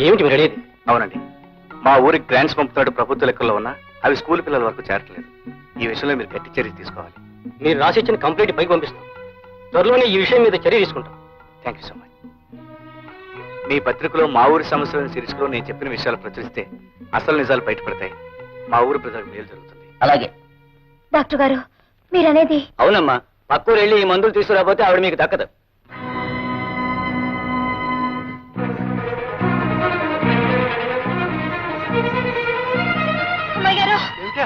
ఏమిటి మీరు అనేది? అవునండి. మా ఊరికి గ్రాంట్స్ పంపుతాడు ప్రభుత్వ లెక్కల్లో ఉన్నా అవి స్కూల్ పిల్లల వరకు చేరట్లేదు. ఈ విషయంలో మీరు గట్టి చర్య తీసుకోవాలి. మీరు రాసిచ్చిన కంప్లైంట్ పైకి పంపిస్తాం. త్వరలోనే ఈ విషయం మీద చర్య తీసుకుంటాం. థ్యాంక్ యూ సో మచ్ మీ పత్రికలో మా ఊరి సమస్యలను సిరీస్లో నేను చెప్పిన విషయాలు ప్రచురిస్తే అసలు నిజాలు బయటపడతాయి. మా ఊరి ప్రజలకు మేలు జరుగుతుంది. అలాగే. డాక్టర్ గారు మీరనేది? అవునమ్మా. పక్కూరు వెళ్ళి ఈ మందులు తీసుకురాకపోతే ఆవిడ మీకు దక్కదు.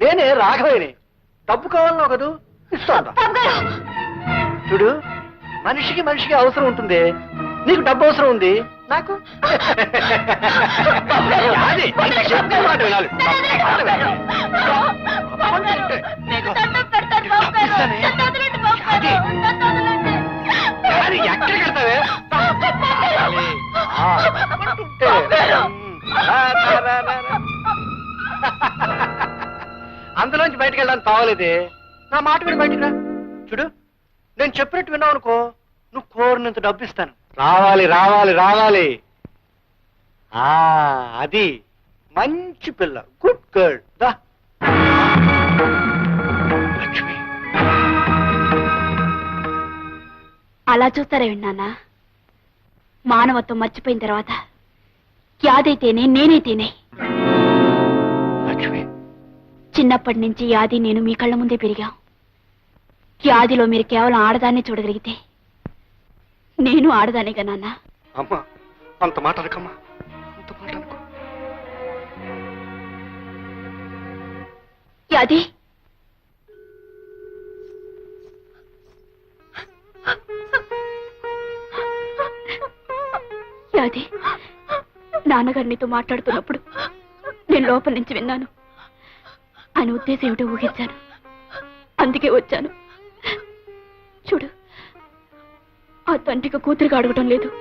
నేనే రాఘవేని. డబ్బు కావాలన్నావు కదూ ఇస్తాను. చూడు మనిషికి మనిషికి అవసరం ఉంటుంది. నీకు డబ్బు అవసరం ఉంది. నాకు? అంటే చెప్పే అందులోంచి బయటకు వెళ్ళడానికి తావలేదే నా మాట విని బయటికి రా. చూడు నేను చెప్పినట్టు విన్నావు అనుకో నువ్వు కోరినంత డబ్బు ఇస్తాను రావాలి రావాలి రావాలి. ఆ అది మంచి పిల్ల. గుడ్ గర్ల్ దా. లక్ష్మి. అలా చూస్తారే విన్నానా మానవత్వం మర్చిపోయిన తర్వాత యాదైతేనే నేనైతేనే. లక్ష్మి. చిన్నప్పటి నుంచి యాది నేను మీ కళ్ళ ముందే పెరిగాం. యాదిలో మీరు కేవలం ఆడదాన్నే చూడగలిగితే నేను ఆడదానేగా నాన్న. అమ్మా అంత మాట అనకమ్మా. అంత మాట అనుకో. యాది? యాది నాన్నగారు నీతో మాట్లాడుతున్నప్పుడు నేను లోపల నుంచి విన్నాను. ఆయన ఉద్దేశం ఏమిటో ఊహించాను. అందుకే వచ్చాను. చూడు ఆ తండ్రికి కూతురికి అడగటం లేదు.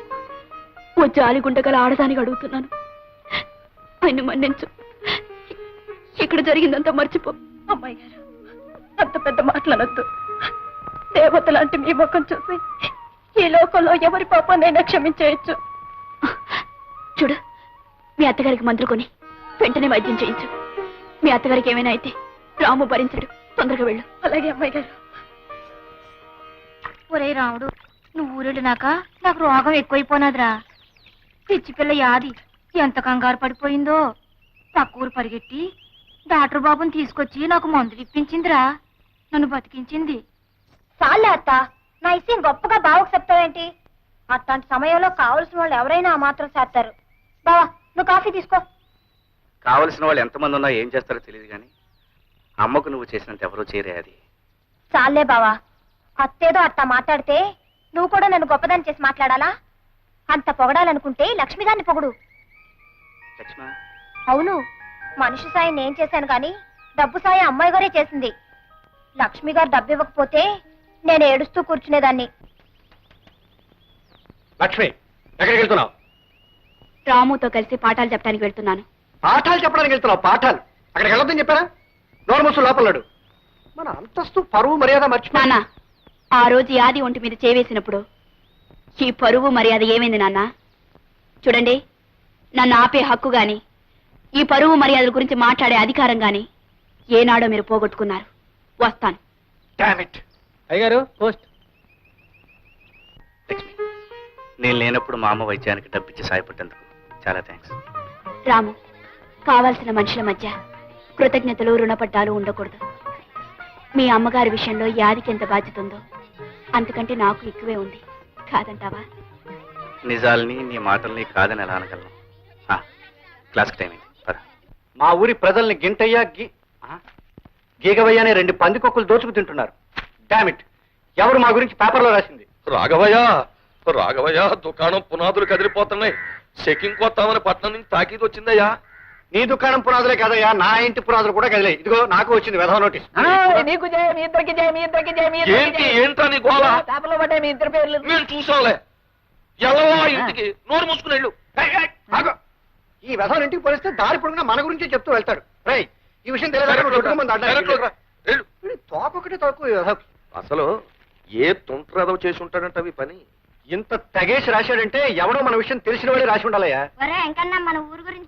ఓ జాలిగుండగల ఆడదానికి అడుగుతున్నాను. ఆయన మన్నించు. ఇక్కడ జరిగిందంతా మర్చిపో. అమ్మాయి గారు అంత పెద్ద మాటలనొద్దు. దేవత లాంటి మీ ముఖం చూసి ఈ లోకంలో ఎవరి పాపాన్నైనా క్షమించేయచ్చు. చూడు మీ అత్తగారికి మందులు కొని వెంటనే వైద్యం చేయించు. మీ అత్తగారికి ఏమైనా అయితే రాము భరించడు. తొందరగా వెళ్ళు. అలాగే అమ్మాయి గారు. ఒరే రాముడు నువ్వు ఊరెళ్ళినాక నాకు రోగం ఎక్కువైపోనాదిరా. పిచ్చి పిల్ల యాది ఎంత కంగారు పడిపోయిందో. పక్క ఊరు పరిగెట్టి డాక్టర్ బాబుని తీసుకొచ్చి నాకు మందులు ఇప్పించిందిరా. నన్ను బతికించింది. చాలే అత్త నా ఇష్టం గొప్పగా బావకు చెప్తావేంటి? అట్లాంటి సమయంలో కావలసిన వాళ్ళు ఎవరైనా ఆ మాత్రం చేస్తారు. బావా నువ్వు కాఫీ తీసుకో. కావలసిన వాళ్ళు ఎంతమంది ఉన్నా ఏం చేస్తారో తెలియదు కానీ అమ్మకు నువ్వు చేసినంత ఎవరూ చేరే అది. చాలే బావా. అత్తేదో అట్టా మాట్లాడితే నువ్వు కూడా నన్ను గొప్పదాన్ని చేసి మాట్లాడాలా? అంత పొగడాలనుకుంటే లక్ష్మి గారిని పొగుడు. లక్ష్మ? అవును. మనిషి సాయం నేను చేశాను కానీ డబ్బు సాయం అమ్మాయి గారే చేసింది. లక్ష్మి గారు డబ్బు ఇవ్వకపోతే నేను ఏడుస్తూ కూర్చునేదాన్ని. లక్ష్మి ఎక్కడికి వెళ్తున్నావు? రాముతో కలిసి పాఠాలు చెప్పడానికి వెళ్తున్నాను. పాఠాలు చెప్పడానికి వెళ్తున్నావు పాఠాలు. అక్కడికి వెళ్ళొద్దని చెప్పారా? నోర్మసు లోపలడు మన అంతస్తు పరువు మర్యాద మర్చిపో నాన్న ఆ రోజు యాది ఒంటి మీద చేవేసినప్పుడు ఈ పరువు మర్యాద ఏమైంది నాన్న? చూడండి నన్ను ఆపే హక్కు గాని ఈ పరువు మర్యాదల గురించి మాట్లాడే అధికారం గాని ఏనాడో మీరు పోగొట్టుకున్నారు. వస్తాను. డామిట్ అయ్యగారు పోస్ట్. లక్ష్మి నేను లేనప్పుడు మా అమ్మ వైద్యానికి డబ్బిచ్చి సాయపడ్డందుకు. చాలా థ్యాంక్స్ రాము కావాల్సిన మనుషుల మధ్య కృతజ్ఞతలు రుణపడ్డాలు ఉండకూడదు. మీ అమ్మగారి విషయంలో యాదికి ఎంత బాధ్యత ఉందో అంతకంటే నాకు ఎక్కువే ఉంది. కాదంటావా? నిజాల్ని నీ మాటల్ని కాదని ఎలా అనగలను? ఆ, క్లాస్కి టైం అయింది. పద. మా ఊరి ప్రజల్ని గింటయ్య గి ఆ? గీగవయ్య అనే రెండు పందికొక్కులు దోచుకు తింటున్నారు. డామిట్ ఎవరు మా గురించి పేపర్లో రాసింది? రాఘవయ్య రాఘవయ్య దుకాణం పునాదులు కదిలిపోతున్నాయి. చెకింగ్ కొత్తామని పట్నం నుంచి తాకీదు వచ్చిందయ్యా నీ దుకాణం పునాదులే కాదయ్యా నా ఇంటి పునాదులు కూడా కదిలే. ఇదిగో నాకు వచ్చింది వెధవ నోటీస్. నీకు జయ మీ ఇద్దరికి జయ మీ ఇద్దరికి జయ మీ ఇద్దరికి ఏంటి జయ. ఏంటా నీ గోళ పేపర్లో పడ్డాయి మీ ఇద్దరు పేర్లు. మేము చూసాంలే ఎల్లవా ఇంటికి నోరు మూసుకుని వెళ్ళు. ఏయ్, ఏయ్, ఆగు. ఈ వెధవ ఇంటికి పోలిస్తే దారి పొడుగునా మన గురించే చెప్తూ వెళ్తాడు. రేయ్ ఈ విషయం డైరెక్ట్ రా. వెళ్ళు. తెలియదు తోపొకటి తక్కువ ఈ వెధవకి. అసలు ఏ తుంట్రదవ చేసి ఉంటాడంట అవి పని? ఇంత తెగేసి రాశాడంటే ఎవడో మన విషయం తెలిసిన వాడే రాసి ఉండాలయ్యా. ఒరే మన ఊరు గురించి